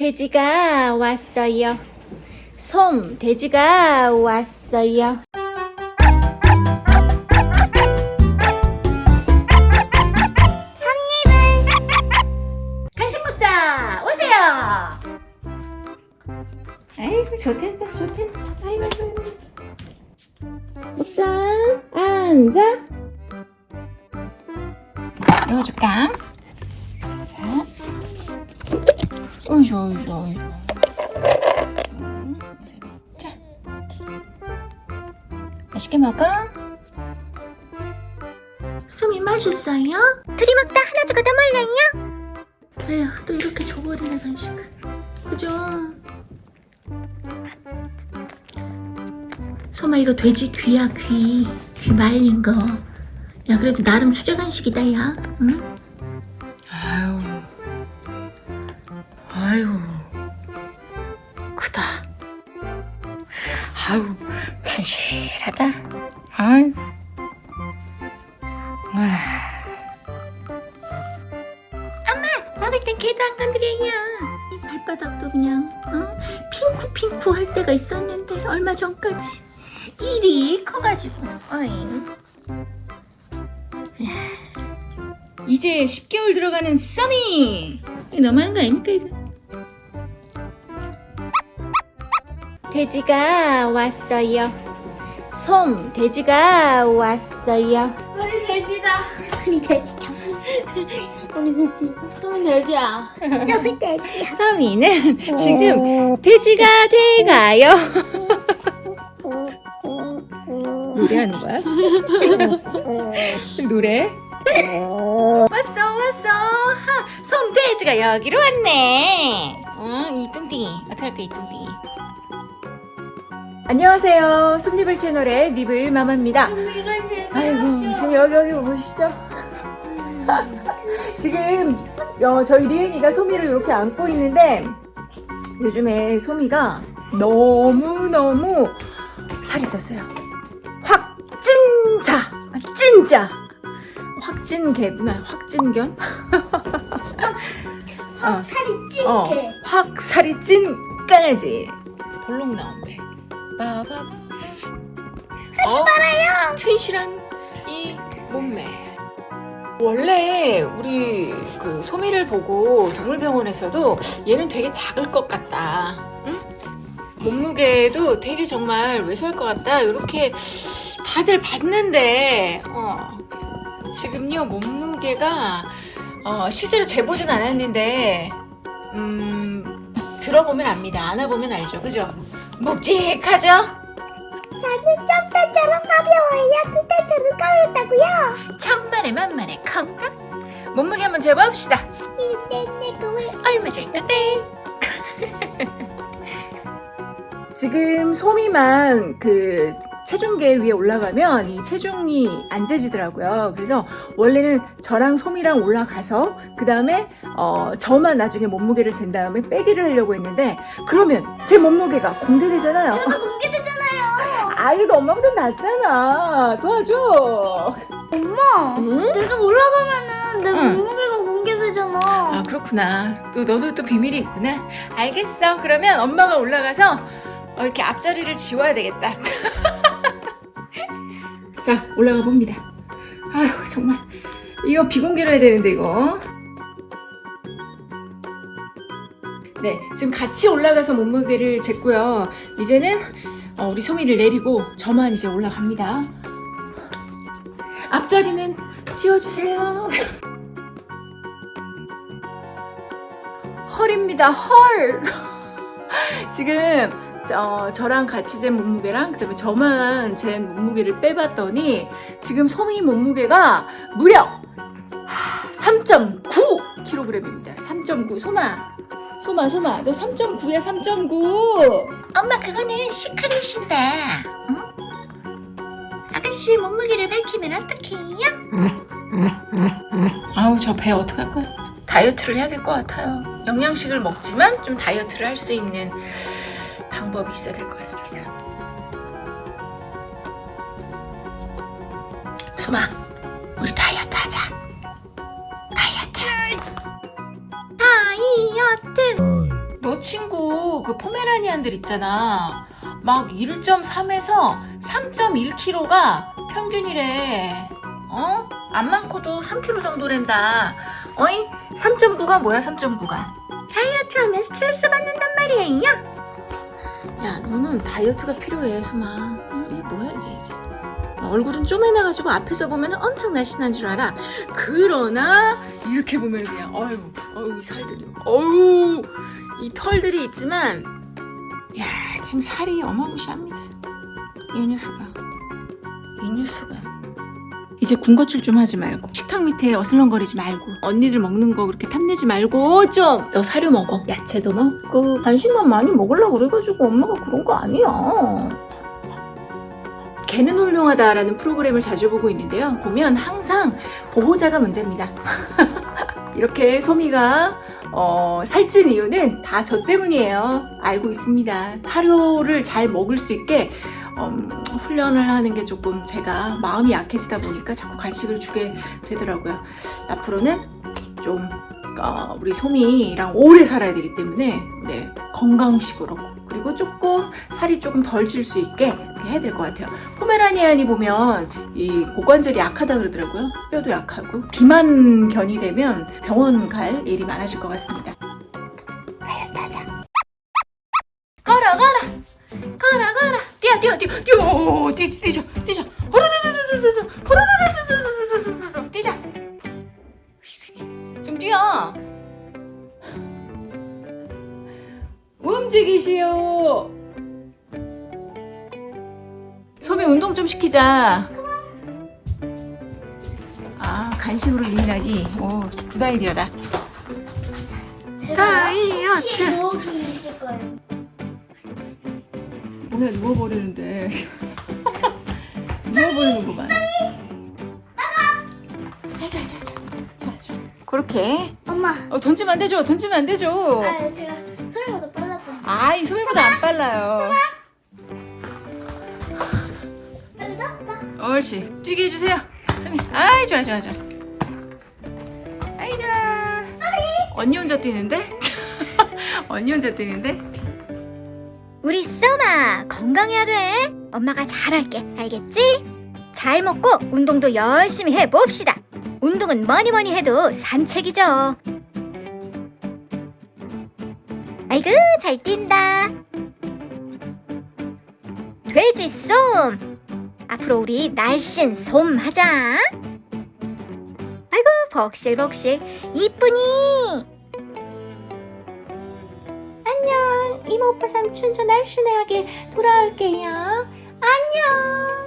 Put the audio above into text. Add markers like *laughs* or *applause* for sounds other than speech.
돼지가 왔어요. 솜, 돼지가 왔어요. 간식 먹자. 오세요. 아이고 좋겠다, 좋겠다. 아이고. 맛있게 먹어. 솜이 맛있어요? 둘이 먹다 하나 주고 더 몰라요? 에휴, 또 이렇게 줘버리네, 간식을. 그죠? 소마, 이거 돼지 귀야, 귀. 귀 말린 거. 야, 그래도 나름 수제 간식이다, 야. 응? 아유, 튼실하다. 아유. 아. 먹을 땐 걔도 안 건드려요. 이 발바닥도 그냥 어? 핑크 핑크 할 때가 있었는데 얼마 전까지 일이 커가지고 어잉. 야, 이제 10개월 들어가는 이거 너무하는 거 아닙니까 이거? 돼지가 왔어요. 솜 돼지가 왔어요. 우리 돼지다. 우리 돼지다. 우리 돼지. 또 돼지야. 우리 돼지야. 썸이는 지금 돼지가 돼가요. 노래하는 거야? *laughs* 노래? 왔어 왔어 하, 솜돼지가 여기로 왔네 어, 이 뚱띵이 어떻게 할까 이 뚱띵이 안녕하세요. 솜니블 채널의 니블 마마입니다. 아이고 지금 여기 여기 보시죠. *laughs* 지금 어, 저희 리은이가 소미를 이렇게 안고 있는데 요즘에 소미가 너무너무 살이 쪘어요. 확진자 아, 찐자. 확진개구나 확진견? *laughs* 어, 살이 어, 찐게. 확 살이 찐 강아지. 볼록 나온 배 빠바바 하지 말아요 튼실한 이 몸매 원래 우리 그 소미를 보고 동물병원에서도 얘는 되게 작을 것 같다 응? 몸무게도 되게 정말 왜소할 것 같다 이렇게 다들 봤는데 어, 지금요 몸무게가 어, 실제로 재보진 않았는데 음, 들어보면 압니다. 안아보면 알죠. 그죠? 묵직하죠? 자기 짬달처럼 가벼워야 두달처럼 가볍다고요. 천만에 만만에 콩닥 몸무게 한번 재봅시다. 얼마 줄 건데? *laughs* 지금 소미만 그 체중계 위에 올라가면 이 체중이 안 재지더라고요. 그래서 원래는 저랑 소미랑 올라가서 그 다음에 어 저만 나중에 몸무게를 잰 다음에 빼기를 하려고 했는데 그러면 제 몸무게가 공개되잖아요. 저도 공개되잖아요. *laughs* 아이도 엄마보다 낫잖아. 도와줘. 엄마. 응? 내가 올라가면은 내 응. 몸무게가 공개되잖아. 아 그렇구나. 또 너도 또 비밀이 있구나. 알겠어. 그러면 엄마가 올라가서 어, 이렇게 앞자리를 지워야 되겠다. *laughs* 자 올라가 봅니다. 아휴 정말 이거 비공개로 해야 되는데 이거. 네 지금 같이 올라가서 몸무게를 쟀고요. 이제는 어, 우리 소미를 내리고 저만 이제 올라갑니다. 앞자리는 지워주세요. *laughs* 헐입니다. 헐. *laughs* 지금 어, 저랑 같이 잰 몸무게랑 그다음에 저만 잰 몸무게를 빼봤더니 지금 소미 몸무게가 무려 3.9kg입니다. 3.9 소마. 소마 소마 너 3.9야 3.9 엄마 그거는 시크릿인데 응? 아가씨 몸무게를 밝히면 어떡해요? 아우 저 배 어떡할 거야 다이어트를 해야 될 것 같아요. 영양식을 먹지만 좀 다이어트를 할 수 있는 방법이 있어야 될 것 같습니다. 소마, 우리 다이어트 하자. 다이어트. 다이어트. 뭐너 친구 그 포메라니안들 있잖아. 막 1.3에서 3.1kg가 평균이래. 어? 안 많고도 3kg 정도랜다. 어잉? 3.9가 뭐야, 3.9가? 다이어트 하면 스트레스 받는단 말이에요. 야, 너는 다이어트가 필요해, 소마. 응, 이게 뭐야, 이게, 이게. 얼굴은 쪼매나가지고 앞에서 보면 엄청 날씬한 줄 알아. 그러나, 이렇게 보면 그냥, 어휴, 어휴, 이 살들이. 어휴, 이 털들이 있지만, 야, 지금 살이 어마무시합니다. 이 녀석아. 이 녀석아. 이제 군것질 좀 하지 말고. 식탁 밑에 어슬렁거리지 말고. 언니들 먹는 거 그렇게 탐내지 말고 좀. 너 사료 먹어. 야채도 먹고 간식만 많이 먹으려고 그래가지고 엄마가 그런 거 아니야. 개는 훌륭하다라는 프로그램을 자주 보고 있는데요. 보면 항상 보호자가 문제입니다. *laughs* 이렇게 소미가 어, 살찐 이유는 다 저 때문이에요. 알고 있습니다. 사료를 잘 먹을 수 있게 음, 훈련을 하는 게 조금 제가 마음이 약해지다 보니까 자꾸 간식을 주게 되더라고요. 앞으로는 좀 어, 우리 소미랑 오래 살아야 되기 때문에 네, 건강식으로 그리고 조금 살이 조금 덜찔수 있게 해야 될 것 같아요. 포메라니안이 보면 이 고관절이 약하다 그러더라고요. 뼈도 약하고 비만 견이 되면 병원 갈 일이 많아질 것 같습니다. 뛰어 뛰어 뛰어. 뛰어 뛰어 뛰자 뛰자. 호로로로로로로로 뛰자. 좀 뛰어. 움직이시오. 소미 운동 좀 시키자. 아 간식으로 유인하기 오 굿 아이디어다 다이어트. 여기 있을 거예요. 뭐야 누워버리는데. 누워버리는구만 하자 하자 하자 자, 자. 그렇게? 엄마. 어, 던지면 안 되죠. 던지면 안 되죠. 아, 제가 소리보다 빨랐어. 아이 소미보다 안 빨라요. 빨리죠? 아빠. 옳지. 뛰게 해주세요. 소미 아이 좋아 좋아 좋아. 아이 좋아. 언니 혼자 뛰는데? *laughs* 언니 혼자 뛰는데 우리 쏘마 건강해야 돼. 엄마가 잘할게. 알겠지? 잘 먹고 운동도 열심히 해 봅시다. 운동은 뭐니 뭐니 해도 산책이죠. 아이고 잘 뛴다. 돼지 쏨. 앞으로 우리 날씬 솜 하자. 아이고 복실복실 이쁘니. 이모 오빠 삼촌 저 날씬하게 돌아올게요. 안녕.